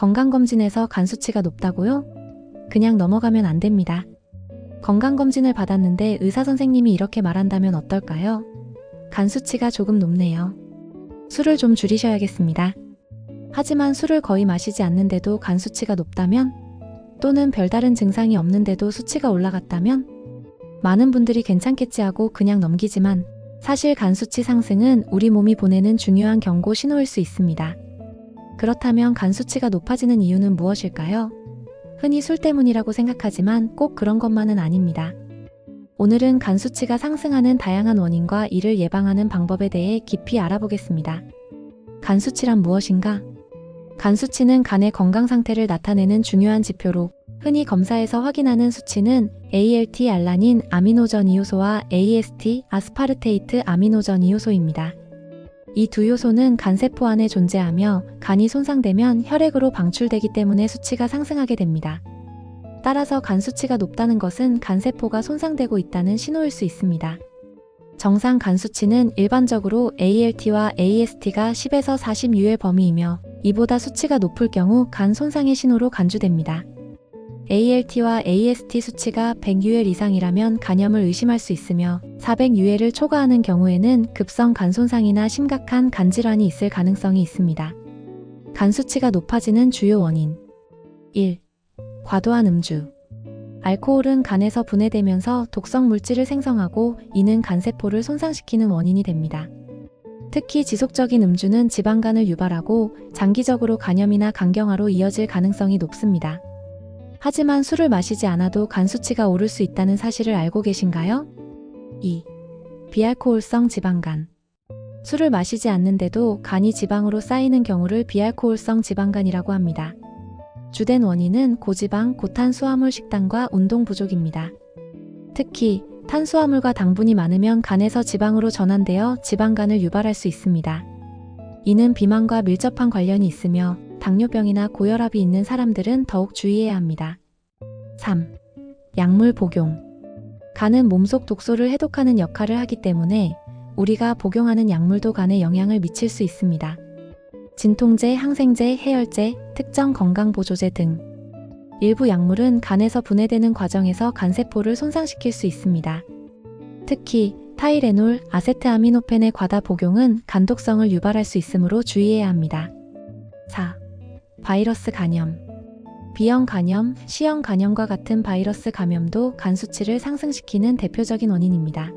건강검진에서 간 수치가 높다고요? 그냥 넘어가면 안 됩니다. 건강검진을 받았는데 의사 선생님이 이렇게 말한다면 어떨까요? 간 수치가 조금 높네요. 술을 좀 줄이셔야겠습니다. 하지만 술을 거의 마시지 않는데도 간 수치가 높다면 또는 별다른 증상이 없는데도 수치가 올라갔다면 많은 분들이 괜찮겠지 하고 그냥 넘기지만 사실 간 수치 상승은 우리 몸이 보내는 중요한 경고 신호일 수 있습니다. 그렇다면 간 수치가 높아지는 이유는 무엇일까요? 흔히 술 때문이라고 생각하지만 꼭 그런 것만은 아닙니다. 오늘은 간 수치가 상승하는 다양한 원인과 이를 예방하는 방법에 대해 깊이 알아보겠습니다. 간 수치란 무엇인가? 간 수치는 간의 건강 상태를 나타내는 중요한 지표로 흔히 검사에서 확인하는 수치는 ALT 알라닌 아미노전 이효소와 AST 아스파르테이트 아미노전 이효소입니다. 이 두 요소는 간세포 안에 존재하며 간이 손상되면 혈액으로 방출되기 때문에 수치가 상승하게 됩니다. 따라서 간 수치가 높다는 것은 간세포가 손상되고 있다는 신호일 수 있습니다. 정상 간 수치는 일반적으로 ALT와 AST가 10에서 40 유의 범위이며 이보다 수치가 높을 경우 간 손상의 신호로 간주됩니다. ALT와 AST 수치가 100유엘 이상이라면 간염을 의심할 수 있으며 400유엘을 초과하는 경우에는 급성 간 손상이나 심각한 간 질환이 있을 가능성이 있습니다. 간 수치가 높아지는 주요 원인 1. 과도한 음주 알코올은 간에서 분해되면서 독성 물질을 생성하고 이는 간세포를 손상시키는 원인이 됩니다. 특히 지속적인 음주는 지방간을 유발하고 장기적으로 간염이나 간경화로 이어질 가능성이 높습니다. 하지만 술을 마시지 않아도 간 수치가 오를 수 있다는 사실을 알고 계신가요? 2. 비알코올성 지방간. 술을 마시지 않는데도 간이 지방으로 쌓이는 경우를 비알코올성 지방간이라고 합니다. 주된 원인은 고지방, 고탄수화물 식단과 운동 부족입니다. 특히 탄수화물과 당분이 많으면 간에서 지방으로 전환되어 지방간을 유발할 수 있습니다. 이는 비만과 밀접한 관련이 있으며 당뇨병이나 고혈압이 있는 사람들은 더욱 주의해야 합니다. 3. 약물 복용. 간은 몸속 독소를 해독하는 역할을 하기 때문에 우리가 복용하는 약물도 간에 영향을 미칠 수 있습니다. 진통제, 항생제, 해열제, 특정 건강보조제 등 일부 약물은 간에서 분해되는 과정에서 간세포를 손상시킬 수 있습니다. 특히 타이레놀, 아세트아미노펜의 과다 복용은 간독성을 유발할 수 있으므로 주의해야 합니다. 4. 바이러스 감염. B형 감염, C형 감염과 같은 바이러스 감염도 간 수치를 상승시키는 대표적인 원인입니다.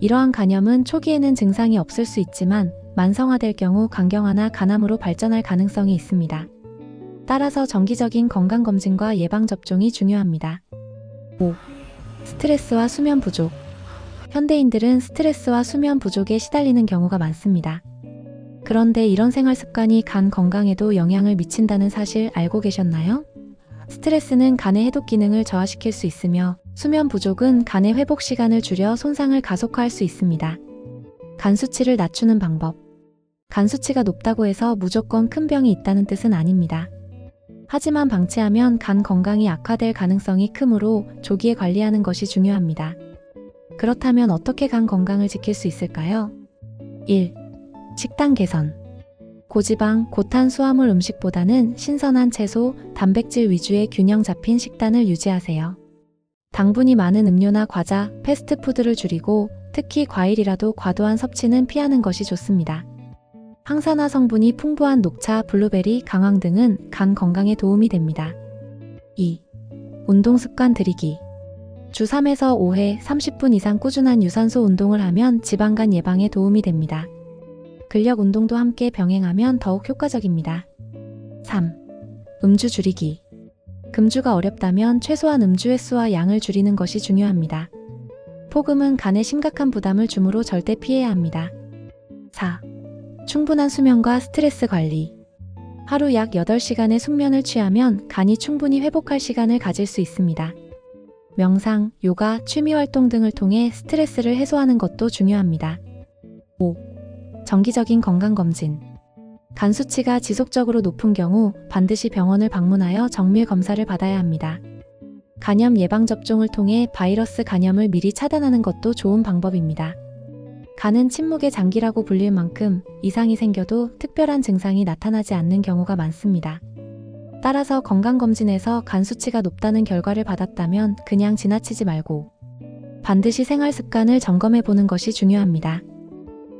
이러한 감염은 초기에는 증상이 없을 수 있지만 만성화될 경우 간경화나 간암으로 발전할 가능성이 있습니다. 따라서 정기적인 건강검진과 예방접종이 중요합니다. 5. 스트레스와 수면 부족. 현대인들은 스트레스와 수면 부족에 시달리는 경우가 많습니다. 그런데 이런 생활 습관이 간 건강에도 영향을 미친다는 사실 알고 계셨나요? 스트레스는 간의 해독 기능을 저하시킬 수 있으며 수면 부족은 간의 회복 시간을 줄여 손상을 가속화할 수 있습니다. 간 수치를 낮추는 방법. 간 수치가 높다고 해서 무조건 큰 병이 있다는 뜻은 아닙니다. 하지만 방치하면 간 건강이 악화될 가능성이 크므로 조기에 관리하는 것이 중요합니다. 그렇다면 어떻게 간 건강을 지킬 수 있을까요? 1. 식단 개선. 고지방, 고탄수화물 음식보다는 신선한 채소, 단백질 위주의 균형 잡힌 식단을 유지하세요. 당분이 많은 음료나 과자, 패스트푸드를 줄이고 특히 과일이라도 과도한 섭취는 피하는 것이 좋습니다. 항산화 성분이 풍부한 녹차, 블루베리, 강황 등은 간 건강에 도움이 됩니다. 2. 운동 습관 들이기. 주 3에서 5회 30분 이상 꾸준한 유산소 운동을 하면 지방간 예방에 도움이 됩니다. 근력 운동도 함께 병행하면 더욱 효과적입니다. 3. 음주 줄이기. 금주가 어렵다면 최소한 음주 횟수와 양을 줄이는 것이 중요합니다. 폭음은 간에 심각한 부담을 주므로 절대 피해야 합니다. 4. 충분한 수면과 스트레스 관리. 하루 약 8시간의 숙면을 취하면 간이 충분히 회복할 시간을 가질 수 있습니다. 명상, 요가, 취미 활동 등을 통해 스트레스를 해소하는 것도 중요합니다. 5. 정기적인 건강검진. 간 수치가 지속적으로 높은 경우 반드시 병원을 방문하여 정밀 검사를 받아야 합니다. 간염 예방접종을 통해 바이러스 간염을 미리 차단하는 것도 좋은 방법입니다. 간은 침묵의 장기라고 불릴 만큼 이상이 생겨도 특별한 증상이 나타나지 않는 경우가 많습니다. 따라서 건강검진에서 간 수치가 높다는 결과를 받았다면 그냥 지나치지 말고 반드시 생활 습관을 점검해 보는 것이 중요합니다.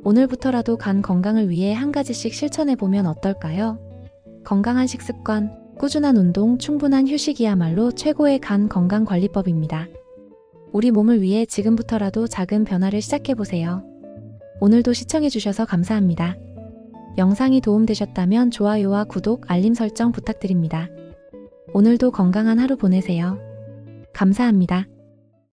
오늘부터라도 간 건강을 위해 한 가지씩 실천해 보면 어떨까요? 건강한 식습관, 꾸준한 운동, 충분한 휴식이야말로 최고의 간 건강 관리법입니다. 우리 몸을 위해 지금부터라도 작은 변화를 시작해 보세요. 오늘도 시청해 주셔서 감사합니다. 영상이 도움되셨다면 좋아요와 구독, 알림 설정 부탁드립니다. 오늘도 건강한 하루 보내세요. 감사합니다.